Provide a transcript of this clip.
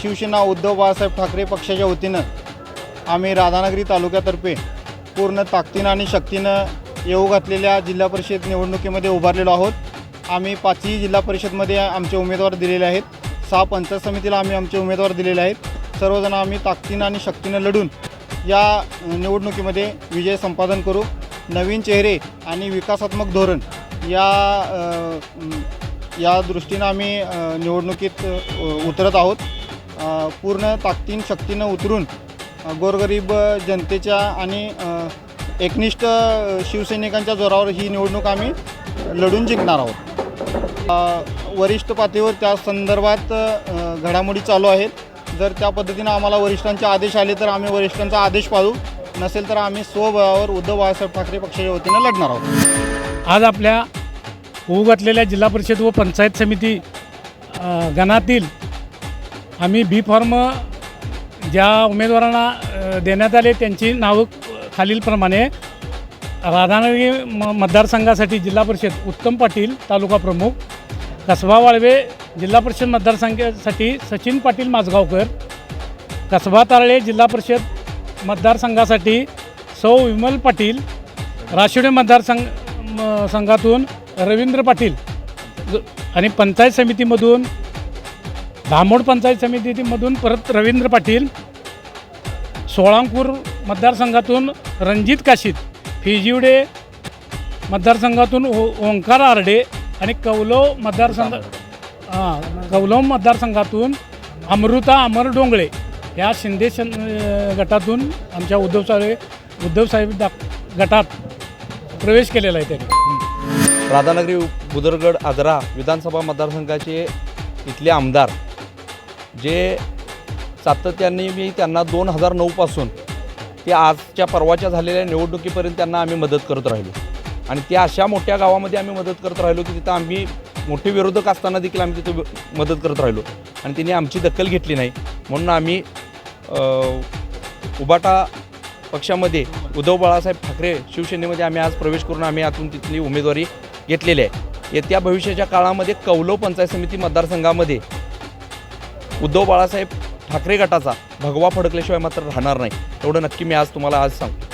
शिवसेना उद्धव बाळासाहेब ठाकरे पक्षाच्या वतीनं आम्ही राधानगरी तालुक्यातर्फे पूर्ण ताकदीनं आणि शक्तीनं येऊ घातलेल्या जिल्हा परिषद निवडणुकीमध्ये उभारलेलो आहोत. आम्ही पाचही जिल्हा परिषदमध्ये आमचे उमेदवार दिलेले आहेत. सहा पंचायत समितीला आम्ही आमचे उमेदवार दिलेले आहेत. सर्वजण आम्ही ताकदीनं आणि शक्तीनं लढून या निवडणुकीमध्ये विजय संपादन करू. नवीन चेहरे आणि विकासात्मक धोरण या या दृष्टीनं आम्ही निवडणुकीत उतरत आहोत. पूर्ण ताकदीन शक्तीनं उतरून गोरगरीब जनतेच्या आणि एकनिष्ठ शिवसैनिकांच्या जोरावर ही निवडणूक आम्ही लढून जिंकणार आहोत. वरिष्ठ पातळीवर त्या संदर्भात घडामोडी चालू आहेत. जर त्या पद्धतीनं आम्हाला वरिष्ठांचे आदेश आले तर आम्ही वरिष्ठांचा आदेश पाळू. नसेल तर आम्ही स्वबळावर उद्धव बाळासाहेब ठाकरे पक्षाच्या वतीनं लढणार आहोत. आज आपल्या होऊ घातलेल्या जिल्हा परिषद व पंचायत समिती गणातील आम्ही बी फॉर्म ज्या उमेदवारांना देण्यात आले त्यांची नावं खालीलप्रमाणे. राधानगरी म मतदारसंघासाठी जिल्हा परिषद उत्तम पाटील तालुका प्रमुख. कसबा वाळवे जिल्हा परिषद मतदारसंघासाठी सचिन पाटील माझगावकर कसबा तारळे जिल्हा परिषद मतदारसंघासाठी सौ विमल पाटील. राशिवडे मतदारसंघ म- संघातून रवींद्र पाटील आणि पंचायत समितीमधून धामोड पंचायत समितीमधून परत रवींद्र पाटील सोळांपूर मतदारसंघातून रणजित काशीद फिजिवडे मतदारसंघातून ओ ओंकार आरडे आणि कौलव मतदारसंघ हां कौलव मतदारसंघातून अमृता अमर डोंगळे या शिंदे गटातून आमच्या उद्धव साहेब उद्धवसाहेब दा गटात प्रवेश केलेला आहे त्यांनी. राधानगरी बुदरगड आजरा विधानसभा मतदारसंघाचे इथले आमदार जे सातत्याने मी त्यांना दोन हजार नऊपासून ते आजच्या परवाच्या झालेल्या निवडणुकीपर्यंत त्यांना आम्ही मदत करत राहिलो. आणि त्या अशा मोठ्या गावामध्ये आम्ही मदत करत राहिलो की तिथं आम्ही मोठे विरोधक असताना देखील आम्ही तिथं मदत करत राहिलो. आणि तिने आमची दखल घेतली नाही. म्हणून आम्ही उबाटा पक्षामध्ये उद्धव बाळासाहेब ठाकरे शिवसेनेमध्ये आम्ही आज प्रवेश करून आम्ही आतून तिथली उमेदवारी घेतलेली आहे येत्या भविष्याच्या काळामध्ये कौलव पंचायत समिती मतदारसंघामध्ये उद्धव बाळासाहेब ठाकरे गटाचा भगवा फडकल्याशिवाय मात्र राहणार नाही. एवढं नक्की मी आज तुम्हाला आज सांगतो.